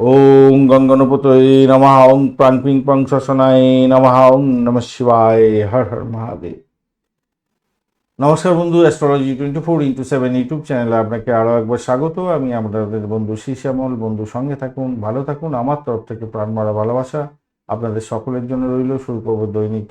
ওং গঙ্গনপতয়ে নমঃ ওং প্রাং পিং পং শশনায় নমঃ ওং নম শিবায়, হর হর মহাদেব। নমস্কার বন্ধু astrology twenty four into seven YouTube চ্যানেলে আপনাকে আরও একবার স্বাগত। আমি আমাদের বন্ধু শ্যামল বন্ধু সঙ্গে থাকুন, ভালো থাকুন, আমার তরফ থেকে প্রাণ মারা ভালোবাসা আপনাদের সকলের জন্য রইল শুরু করব দৈনিক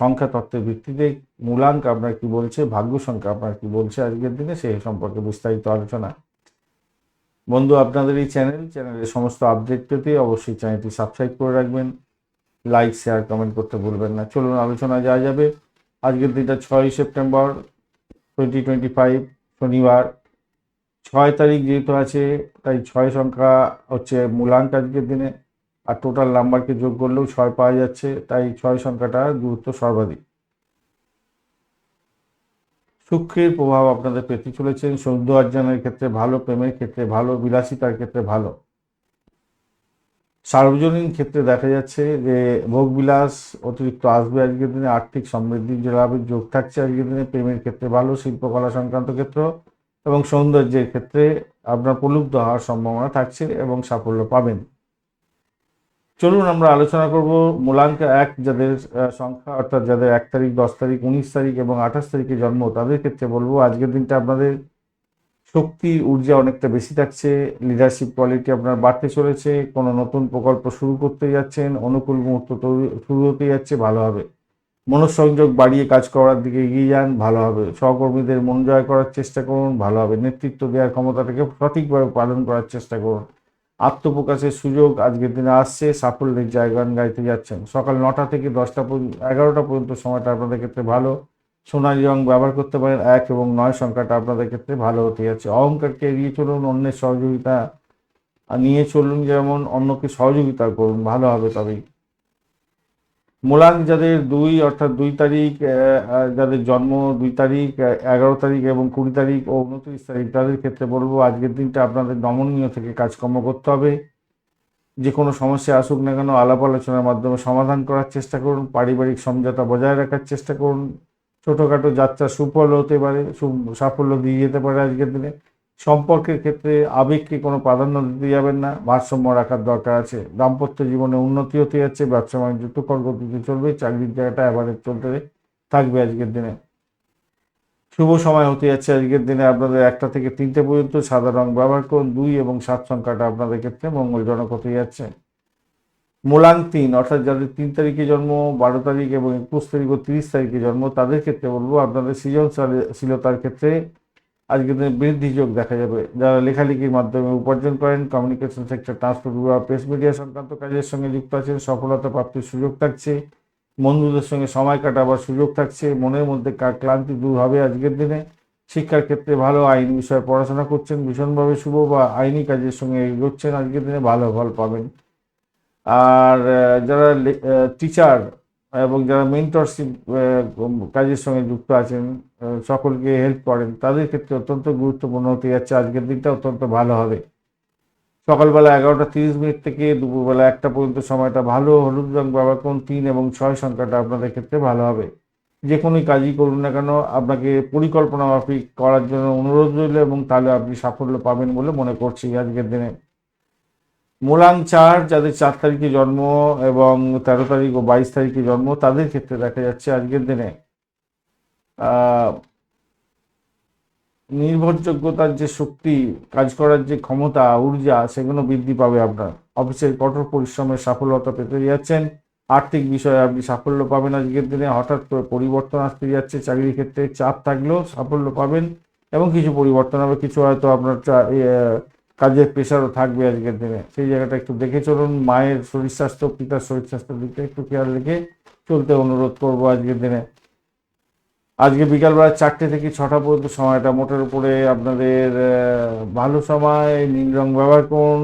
সংখ্যা তত্ত্বের ভিত্তিতে। মূলাঙ্ক আপনার কি বলছে, ভাগ্য সংখ্যা আপনার কি বলছে আজকের দিনে সেই সম্পর্কে বিস্তারিত আলোচনা। বন্ধু, আপনাদের এই চ্যানেল, চ্যানেলের সমস্ত আপডেট পেতে অবশ্যই চ্যানেলটি সাবস্ক্রাইব করে রাখবেন। লাইক শেয়ার কমেন্ট করতে ভুলবেন না। চলুন, আলোচনা যাওয়া যাবে। আজকের দিনটা ছয় সেপ্টেম্বর টোয়েন্টি টোয়েন্টি ফাইভ শনিবার। ছয় তারিখ যেহেতু আছে, তাই ছয় সংখ্যা হচ্ছে মূলাঙ্ক আজকের দিনে। আর টোটাল নাম্বারকে যোগ করলেও ছয় পাওয়া যাচ্ছে, তাই ছয় সংখ্যাটা গুরুত্ব সর্বাধিক। শুক্রের প্রভাব আপনাদের পেতে চলেছেন। সৌন্দর্য অর্জনের ক্ষেত্রে ভালো, প্রেমের ক্ষেত্রে ভালো, বিলাসিতার ক্ষেত্রে ভালো। সার্বজনীন ক্ষেত্রে দেখা যাচ্ছে যে ভোগবিলাস অতিরিক্ত আসবে আজকের দিনে, আর্থিক সমৃদ্ধি লাভের যোগ থাকছে আজকের দিনে, প্রেমের ক্ষেত্রে ভালো, শিল্পকলা সংক্রান্ত ক্ষেত্র এবং সৌন্দর্যের ক্ষেত্রে আপনার প্রলুব্ধ হওয়ার সম্ভাবনা থাকছে এবং সাফল্য পাবেন। চলুন আমরা আলোচনা করব মূলাঙ্ক এক, যাদের সংখ্যা, অর্থাৎ যাদের এক তারিখ, দশ তারিখ, উনিশ তারিখ এবং আঠাশ তারিখে জন্ম, তাদের ক্ষেত্রে বলব আজকের দিনটা আপনাদের শক্তি ঊর্জা অনেকটা বেশি থাকছে লিডারশিপ কোয়ালিটি আপনার বাড়তে চলেছে, কোনো নতুন প্রকল্প শুরু করতে যাচ্ছেন, অনুকূল মুহূর্ত শুরু হতে যাচ্ছে, ভালো হবে। মনঃসংযোগ বাড়িয়ে কাজ করার দিকে এগিয়ে যান, ভালো হবে। সহকর্মীদের মন জয় করার চেষ্টা করুন, ভালো হবে। নেতৃত্ব দেওয়ার ক্ষমতাটাকে সঠিকভাবে পালন করার চেষ্টা করুন। আত্মপ্রকাশের সুযোগ আজকের দিনে আসছে, সাফল্যের জায়গান গাইতে যাচ্ছেন। সকাল নটা থেকে দশটা এগারোটা পর্যন্ত সময়টা আপনাদের ক্ষেত্রে ভালো। সোনালি রং ব্যবহার করতে পারেন, এক এবং নয় সংখ্যাটা আপনাদের ক্ষেত্রে ভালো হতে যাচ্ছে। অহংকারকে এড়িয়ে চলুন, অন্যের সহযোগিতা নিয়ে চলুন, যেমন অন্যকে সহযোগিতা করুন, ভালো হবে তবেই। মূলাঙ্ক যাদের দুই, অর্থাৎ দুই তারিখ যাদের জন্ম দুই তারিখ এগারো তারিখ এবং কুড়ি তারিখ ও উনত্রিশ তারিখ, তাদের ক্ষেত্রে বলব আজকের দিনটা আপনাদের নমনীয় থেকে কাজকর্ম করতে হবে। যে কোনো সমস্যা আসুক না কেন, আলাপ আলোচনার মাধ্যমে সমাধান করার চেষ্টা করুন, পারিবারিক সমঝোতা বজায় রাখার চেষ্টা করুন। ছোটোখাটো যাত্রা সুফল হতে পারে সাফল্য দিয়ে যেতে পারে আজকের দিনে। সম্পর্কের ক্ষেত্রে আবেগকে কোনো প্রাধান্য দিতে যাবেন না, ভারসাম্য রাখার দরকার আছে, দাম্পত্য জীবনে উন্নতি হতে যাচ্ছে, ব্যবসা বাণিজ্য তুকর গতিতে চলবে, চাকরির জায়গাটা অ্যাভারেজ চলতে থাকবে আজকের দিনে। শুভ সময় হতে যাচ্ছে আজকের দিনে, আপনাদের একটা থেকে তিনটে পর্যন্ত সাদা রং ব্যবহার করুন, দুই এবং সাত সংখ্যাটা আপনাদের ক্ষেত্রে মঙ্গলজনক হতে যাচ্ছে। মূলাঙ্ক তিন, অর্থাৎ যাদের তিন তারিখে জন্ম, বারো তারিখ এবং একুশ তারিখ ও তিরিশ তারিখে জন্ম, তাদের ক্ষেত্রে বলব আপনাদের সৃজনশীলতার ক্ষেত্রে আজকের দিনে বৃদ্ধি যোগ দেখা যাবে। যারা লেখালেখির মাধ্যমে উপার্জন করেন কমিউনিকেশন সেক্টর ট্রান্সপোর্ট বিভাগ প্রেস মিডিয়া সংক্রান্ত কাজের সঙ্গে যুক্ত আছেন, সফলতা প্রাপ্তির সুযোগ থাকছে, বন্ধুদের সঙ্গে সময় কাটাবার সুযোগ থাকছে, মনের মধ্যে কা- ক্লান্তি দূর হবে আজকের দিনে। শিক্ষার ক্ষেত্রে ভালো আইন বিষয়ে পড়াশোনা করছেন, ভীষণভাবে শুভ বা আইনি কাজের সঙ্গে এগোচ্ছেন, আজকের দিনে ভালো ফল পাবেন। আর যারা টিচার এবং যারা মেন্টরশিপ কাজের সঙ্গে যুক্ত আছেন সকলকে হেল্প করেন, তাদের ক্ষেত্রে অত্যন্ত গুরুত্বপূর্ণ হতে যাচ্ছে। আজকের দিনটা অত্যন্ত ভালো হবে। সকালবেলা এগারোটা তিরিশ মিনিট থেকে দুপুরবেলা একটা পর্যন্ত সময়টা ভালো। হলুদ রং ব্যবহার করুন, তিন এবং ছয় সংখ্যাটা আপনাদের ক্ষেত্রে ভালো হবে। যে কোনো কাজই করুন না কেন, আপনাকে পরিকল্পনা মাফিক করার জন্য অনুরোধ রইল এবং তাহলে আপনি সাফল্য পাবেন বলে মনে করছি আজকের দিনে। মূলাং চার, যাদের চার তারিখে জন্ম এবং তেরো তারিখ ও বাইশ তারিখে জন্ম, তাদের ক্ষেত্রে দেখা যাচ্ছে আজকের দিনে নির্ভরযোগ্যতার যে শক্তি, কাজ করার যে ক্ষমতা, ঊর্জা, সেগুলো বৃদ্ধি পাবে আপনার। অফিসের কঠোর পরিশ্রমের সাফল্যতা পেতে যাচ্ছেন। আর্থিক বিষয়ে আপনি সাফল্য পাবেন আজকের দিনে। হঠাৎ করে পরিবর্তন আসতে যাচ্ছে, চাকরির ক্ষেত্রে চাপ থাকলেও সাফল্য পাবেন এবং কিছু পরিবর্তন হবে। কিছু হয়তো আপনার কাজের প্রেশারও থাকবে আজকের দিনে। সেই জায়গাটা একটু দেখে চলুন, মায়ের শরীর স্বাস্থ্য, পিতার শরীর স্বাস্থ্যের দিকটা একটু খেয়াল রেখে চলতে অনুরোধ করব আজকের দিনে। আজকে বিকালবেলা চারটে থেকে ছটা পর্যন্ত সময়টা মোটের উপরে আপনাদের ভালো সময়, নীল রং ব্যবহার করুন,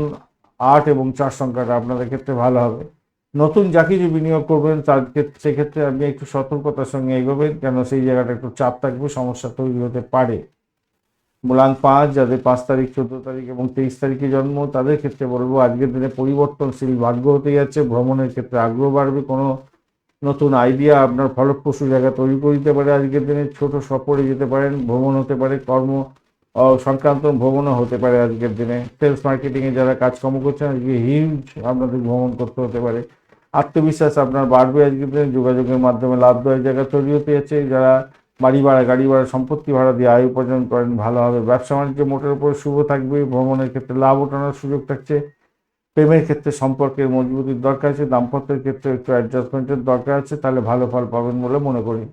আট এবং চার সংখ্যাটা আপনাদের ক্ষেত্রে ভালো হবে। নতুন যা কিছু বিনিয়োগ করবেন, তার ক্ষেত্রে সেক্ষেত্রে আপনি একটু সতর্কতার সঙ্গে এগোবেন, কেন সেই জায়গাটা একটু চাপ থাকবে, সমস্যা তৈরি হতে পারে। মূলাং পাঁচ, যাদের পাঁচ তারিখ, চোদ্দ তারিখ এবং তেইশ তারিখে জন্ম, তাদের ক্ষেত্রে বলব আজকের দিনে পরিবর্তনশীল ভাগ্য হতে যাচ্ছে। ভ্রমণের ক্ষেত্রে আগ্রহ বাড়বে। কোনো নতুন আইডিয়া আপনার ফলপ্রসূ জায়গা তৈরি করে দিতে পারে আজকের দিনে। ছোট সফরে যেতে পারেন, ভ্রমণ হতে পারে, কর্ম সংক্রান্ত ভ্রমণও হতে পারে আজকের দিনে। সেলস মার্কেটিংয়ে যারা কাজকর্ম করছেন, আজকে হিউজ আপনাদের ভ্রমণ করতে হতে পারে। আত্মবিশ্বাস আপনার বাড়বে আজকের দিনে। যোগাযোগের মাধ্যমে লাভদায়ক জায়গা তৈরি হতে যাচ্ছে। যারা বাড়ি ভাড়া, গাড়ি ভাড়া, সম্পত্তি ভাড়া দিয়ে আয় উপার্জন করেন, ভালো হবে। ব্যবসা বাণিজ্য মোটের উপর শুভ থাকবে, ভ্রমণের ক্ষেত্রে লাভ ওঠানোর সুযোগ থাকছে। প্রেমের ক্ষেত্রে সম্পর্কের মজবুতির দরকার আছে, দাম্পত্যের ক্ষেত্রে একটু অ্যাডজাস্টমেন্টের দরকার আছে, তাহলে ভালো ফল পাবেন বলে মনে করি।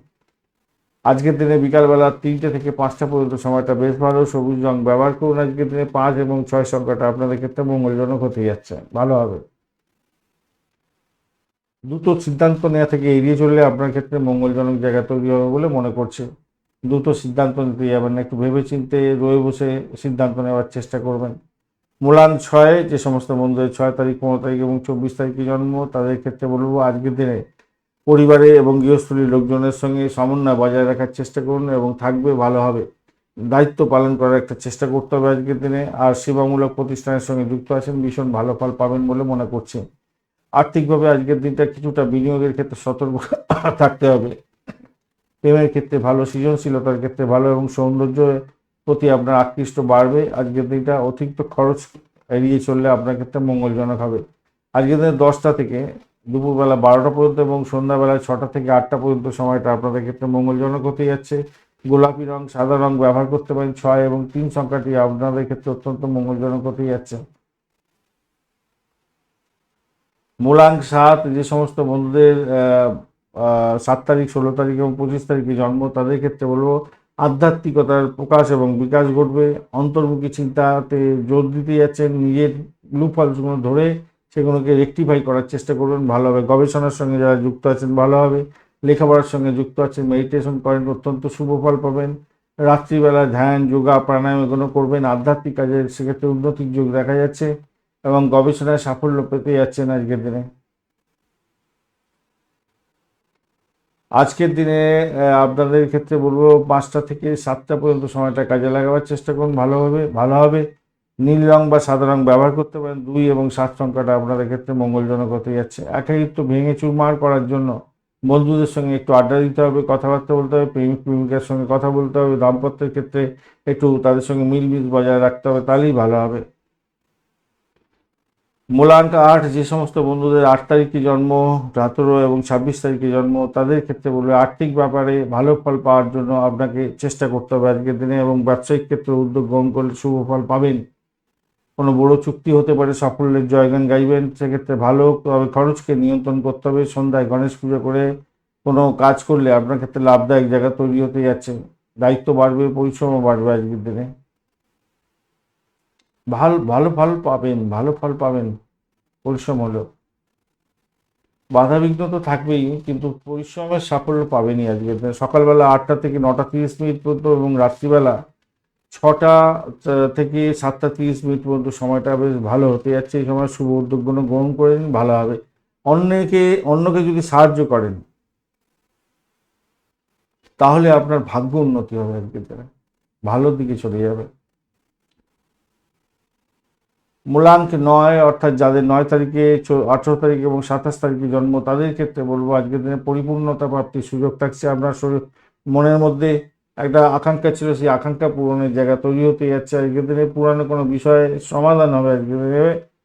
আজকের দিনে বিকালবেলা তিনটে থেকে পাঁচটা পর্যন্ত সময়টা বেশ ভালো। সবুজ রং ব্যবহার করুন আজকের দিনে। পাঁচ এবং ছয় সংখ্যাটা আপনাদের ক্ষেত্রে মঙ্গলজনক হতে যাচ্ছে। ভালো হবে। দ্রুত সিদ্ধান্ত নেওয়া থেকে এড়িয়ে চললে আপনার ক্ষেত্রে মঙ্গলজনক জায়গা তৈরি হবে বলে মনে করছে। দ্রুত সিদ্ধান্ত নিতে যাবেন না একটু ভেবে চিন্তে রয়ে বসে সিদ্ধান্ত নেওয়ার চেষ্টা করবেন। মূলান ছয়, যে সমস্ত বন্ধুদের ছয় তারিখ, পনেরো তারিখ এবং চব্বিশ তারিখে জন্ম, তাদের ক্ষেত্রে বলব আজকের দিনে পরিবারে এবং গৃহস্থলীর লোকজনের সঙ্গে সমন্বয় বজায় রাখার চেষ্টা করুন এবং থাকবে, ভালো হবে। দায়িত্ব পালন করার একটা চেষ্টা করতে হবে আজকের দিনে। আর সেবামূলক প্রতিষ্ঠানের সঙ্গে যুক্ত আছেন, ভীষণ ভালো ফল পাবেন বলে মনে করছি। আর্থিকভাবে আজকের দিনটা কিছুটা বিনিয়োগের ক্ষেত্রে সতর্ক থাকতে হবে। প্রেমের ক্ষেত্রে ভালো, সৃজনশীলতার ক্ষেত্রে ভালো এবং সৌন্দর্যের প্রতি আপনার আকৃষ্ট বাড়বে। আজকের দিনটা অতিরিক্ত খরচ এড়িয়ে চললে আপনার ক্ষেত্রে মঙ্গলজনক হবে। আজকের দিনে দশটা থেকে দুপুরবেলা বারোটা পর্যন্ত এবং সন্ধ্যাবেলা ছটা থেকে আটটা পর্যন্ত সময়টা আপনাদের ক্ষেত্রে মঙ্গলজনক হতে যাচ্ছে। গোলাপি রং, সাদা রং ব্যবহার করতে পারেন। ছয় এবং তিন সংখ্যাটি আপনাদের ক্ষেত্রে অত্যন্ত মঙ্গলজনক হতে যাচ্ছে। মূলাঙ্ক সাত, যে সমস্ত বন্ধুদের সাত তারিখ, ষোলো তারিখ এবং পঁচিশ তারিখে জন্ম, তাদের ক্ষেত্রে বলব, আধ্যাত্মিকতার প্রকাশ এবং বিকাশ ঘটবে। অন্তর্মুখী চিন্তাতে জোর দিতে যাচ্ছেন, নিজের লুফলসগুলো ধরে সেগুলোকে রেকটিফাই করার চেষ্টা করবেন, ভালো হবে। গবেষণার সঙ্গে যারা যুক্ত আছেন, ভালো হবে। লেখাপড়ার সঙ্গে যুক্ত আছেন মেডিটেশন করেন, অত্যন্ত শুভ ফল পাবেন। রাত্রিবেলা ধ্যান, যোগা, প্রাণায়াম এগুলো করবেন। আধ্যাত্মিক কাজের সেক্ষেত্রে উন্নতির যোগ দেখা যাচ্ছে। এবং গবেষণায় সাফল্য পেতে যাচ্ছেন আজকের দিনে। আজকের দিনে আপনাদের ক্ষেত্রে বলব পাঁচটা থেকে সাতটা পর্যন্ত সময়টা কাজে লাগাবার চেষ্টা করুন, ভালো হবে ভালো হবে। নীল রং বা সাদা রং ব্যবহার করতে পারেন। দুই এবং সাত সংখ্যাটা আপনাদের ক্ষেত্রে মঙ্গলজনক হতে যাচ্ছে। একাকিত্ব ভেঙে চুরমার করার জন্য বন্ধুদের সঙ্গে একটু আড্ডা দিতে হবে, কথাবার্তা বলতে হবে, প্রেমিক প্রেমিকার সঙ্গে কথা বলতে হবে, দাম্পত্যের ক্ষেত্রে একটু তাদের সঙ্গে মিলমিশ বজায় রাখতে হবে, তাহলেই ভালো হবে। মূলাঙ্ক আট যে সমস্ত বন্ধুদের আট তারিখে জন্ম, সতেরো এবং ছাব্বিশ তারিখে জন্ম, তাদের ক্ষেত্রে বলবে আর্থিক ব্যাপারে ভালো ফল পাওয়ার জন্য আপনাকে চেষ্টা করতে হবে আজকের দিনে এবং ব্যবসায়িক ক্ষেত্রে উদ্যোগ গ্রহণ করলে শুভ ফল পাবেন। কোনো বড় চুক্তি হতে পারে, সাফল্যের জয়গান গাইবেন, সেক্ষেত্রে ভালো তবে খরচকে নিয়ন্ত্রণ করতে হবে। সন্ধ্যায় গণেশ পুজো করে কোনো কাজ করলে আপনার ক্ষেত্রে লাভদায়ক জায়গা তৈরি হতে যাচ্ছে। দায়িত্ব বাড়বে, পরিশ্রমও বাড়বে আজকের দিনে। ভালো ভালো ফল পাবেন, ভালো ফল পাবেন, পরিশ্রম হলো। বাধা বিঘ্ন তো থাকবেই, কিন্তু পরিশ্রমের সাফল্য পাবেনই আজকে। সকালবেলা আটটা থেকে নটা তিরিশ মিনিট পর্যন্ত এবং রাত্রিবেলা ছটা থেকে সাতটা তিরিশ মিনিট পর্যন্ত সময়টা বেশ ভালো হতে যাচ্ছে। এই সময় শুভ উদ্যোগগুলো গ্রহণ করে নিন, ভালো হবে। অন্যকে অন্যকে যদি সাহায্য করেন, তাহলে আপনার ভাগ্য উন্নতি হবে আজকের দিনে ভালোর দিকে চলে যাবে। মূলাঙ্ক নয়, অর্থাৎ যাদের নয় তারিখে আঠেরো তারিখ এবং সাতাশ তারিখে জন্ম, তাদের ক্ষেত্রে বলব আজকের দিনে পরিপূর্ণতা প্রাপ্তির সুযোগ থাকছে। আপনার শরীর মনের মধ্যে একটা আকাঙ্ক্ষা ছিল, সেই আকাঙ্ক্ষা পূরণের জায়গা তৈরি হতে যাচ্ছে। আজকের দিনে পুরানো কোনো বিষয়ে সমাধান হবে, আজকের দিনে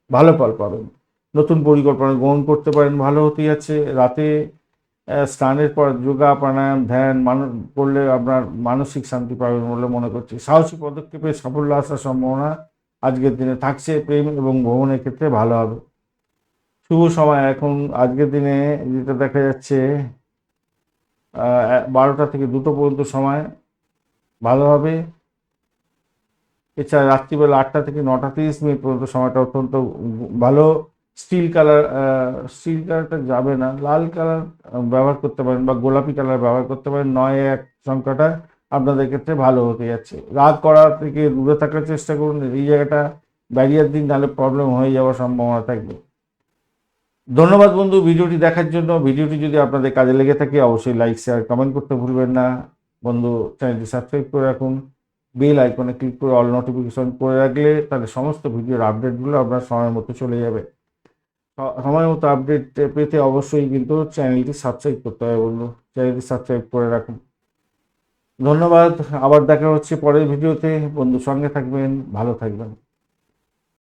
ভালো ফল পাবেন। নতুন পরিকল্পনা গ্রহণ করতে পারেন, ভালো হতে যাচ্ছে। রাতে স্নানের পর যোগা, প্রাণায়াম, ধ্যান মানুষ করলে আপনার মানসিক শান্তি পাবেন বলে মনে করছি। সাহসী পদক্ষেপে সাফল্য আসার সম্ভাবনা আজকের দিনে থাকছে প্রেম এবং ভ্রমণের ক্ষেত্রে ভালো হবে। শুভ সময় এখন। আজকের দিনে যেটা দেখা যাচ্ছে বারোটা থেকে দুটো পর্যন্ত সময় ভালো হবে। এছাড়া রাত্রিবেলা আটটা থেকে নটা তিরিশ মিনিট পর্যন্ত সময়টা অত্যন্ত ভালো। স্টিল কালার স্টিল কালারটা যাবে না। লাল কালার ব্যবহার করতে পারেন বা গোলাপি কালার ব্যবহার করতে পারেন। নয় এক সংখ্যাটা আপনাদের ক্ষেত্রে ভালো হতে যাচ্ছে। রাগ করা থেকে দূরে থাকার চেষ্টা করুন, এই জায়গাটা ব্যারিয়ার দিন নাহলে প্রবলেম হয়ে যাওয়ার সম্ভাবনা থাকবে। ধন্যবাদ বন্ধু, ভিডিওটি দেখার জন্য। ভিডিওটি যদি আপনাদের কাজে লেগে থাকে, অবশ্যই লাইক শেয়ার কমেন্ট করতে ভুলবেন না। বন্ধু চ্যানেলটি সাবস্ক্রাইব করে রাখুন। বেল আইকনে ক্লিক করে অল নোটিফিকেশন করে রাখলে তাহলে সমস্ত ভিডিওর আপডেটগুলো আপনার সময় মতো চলে যাবে। সময় মতো আপডেট পেতে অবশ্যই কিন্তু চ্যানেলটি সাবস্ক্রাইব করতে হবে বন্ধু। চ্যানেলটি সাবস্ক্রাইব করে রাখুন। ধন্যবাদ আবার দেখা হচ্ছে পরের ভিডিওতে। বন্ধু সঙ্গে থাকবেন ভালো থাকবেন।